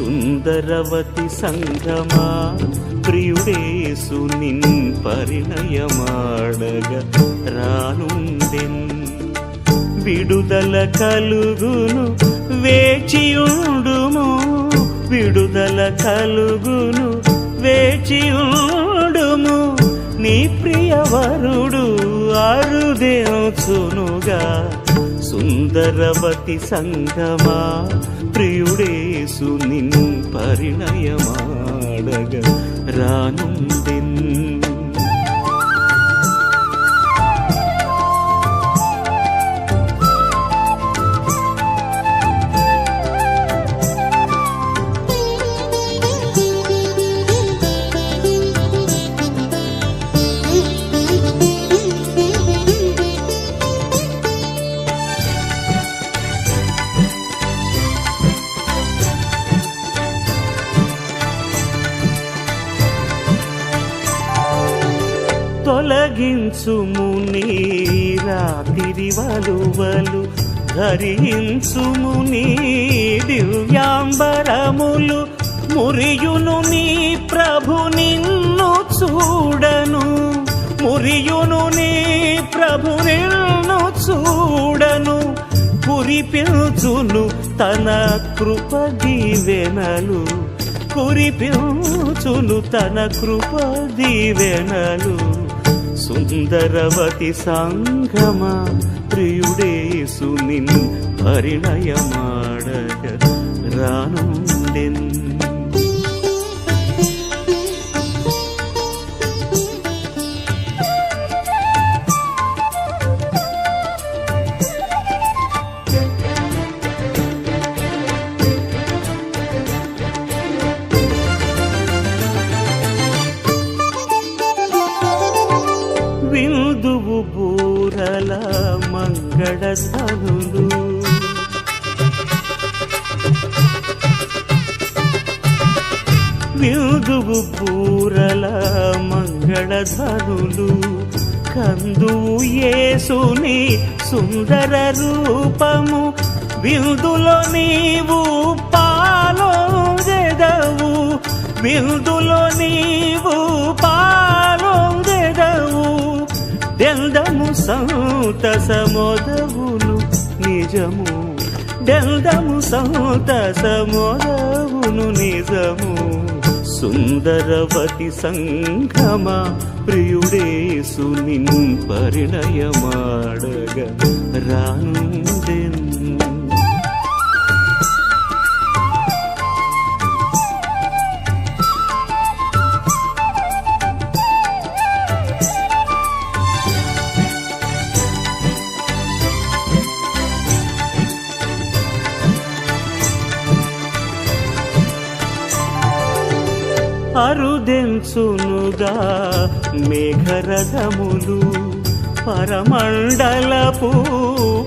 సుందరవతి సంగమా ప్రియుడేసు నిన్ పరిణయమాడగ రానుండెన్ విడుదల కలుగును వేచియుండుము. విడుదల కలుగును వేచియుండుము. నీ ప్రియవరుడు అరుదేచునుగా. సుందరవతి సంగమా ప్రియుడేసు నిన్ పరిణయమాడగ రానుండెన్ తొలగించుము నీ రాత్రి వలువలు ధరించుము నీ దివ్యాంబరములు. మురియును నీ ప్రభు నిన్ను చూడను మురియును నీ ప్రభు నిన్ను చూడను. కురిపించును తన కృప దీవెనలు కురిపించును తన కృప దీవెనలు సుందరవతి సంగమ ప్రియుడేసు నిన్ పరిణయమాడగ మంగళ ధనులు విందువు బూరల మంగళ ధనులు కందువు యేసుని సుందర రూపము. విందులో నీవు పాలో జదవు విందులో నీవు సంతసమోదవును నిజము. డెల్దము సంతసమోదవును నిజము. సుందరవతి సంఘమ ప్రియుడేసు నిన్ పరిణయమాడగ. రానుండెన్ అరుదెంచునుగా మేఘరథములు పరమండలపు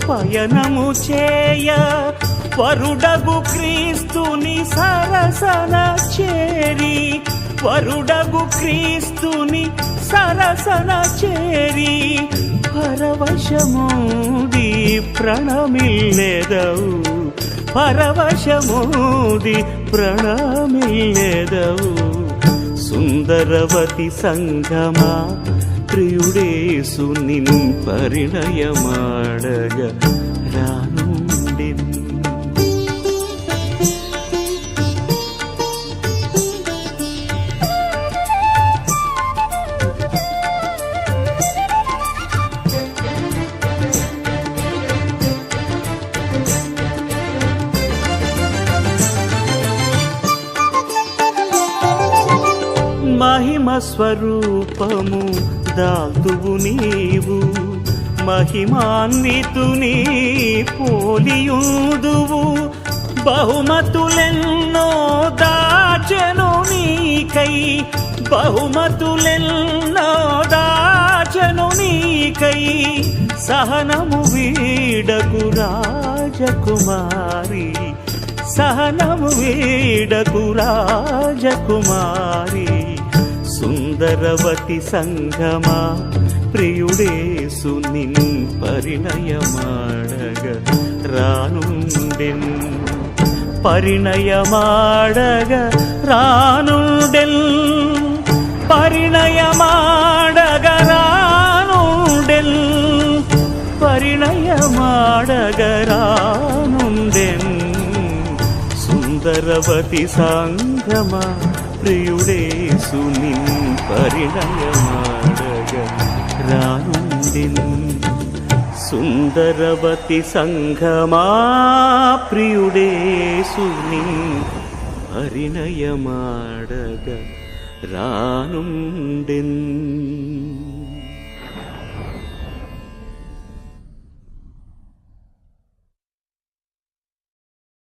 పయనము చేయ. వరుడగు క్రీస్తుని సరసన చేరి. వరుడగు క్రీస్తుని సరసన చేరి. పరవశమోది ప్రణమిల్లెదవు. పరవశమోది ప్రణమిల్లెదవు. సుందరవతి సంగమా ప్రియుడేసు నిన్ పరిణయమాడగ రా మహిమ స్వరూపము దాల్తువు నీవు. మహిమాన్వితుని పోలియుదువు. బహుమతులెన్నో దాచను నీకై. బహుమతులెన్నో దాచను నీకై. సహనము వీడకు రాజకుమారి. సహనము వీడకు రాజకుమారి. సుందరవతి సంగమా ప్రియుడేసు నిన్ పరిణయమాడగ రానుండెన్ పరిణయమాడగ రానుండెల్ పరిణయమాడగ రానుండెల్ పరిణయమాడగ రానుండెన్ సుందరవతి సంగమ ప్రియుడే సునిన్ పరిణయమాడగ రానుండెన్ సుందరవతి సంఘమా ప్రియుడే సునిన్ పరిణయమాడగ రానుండెన్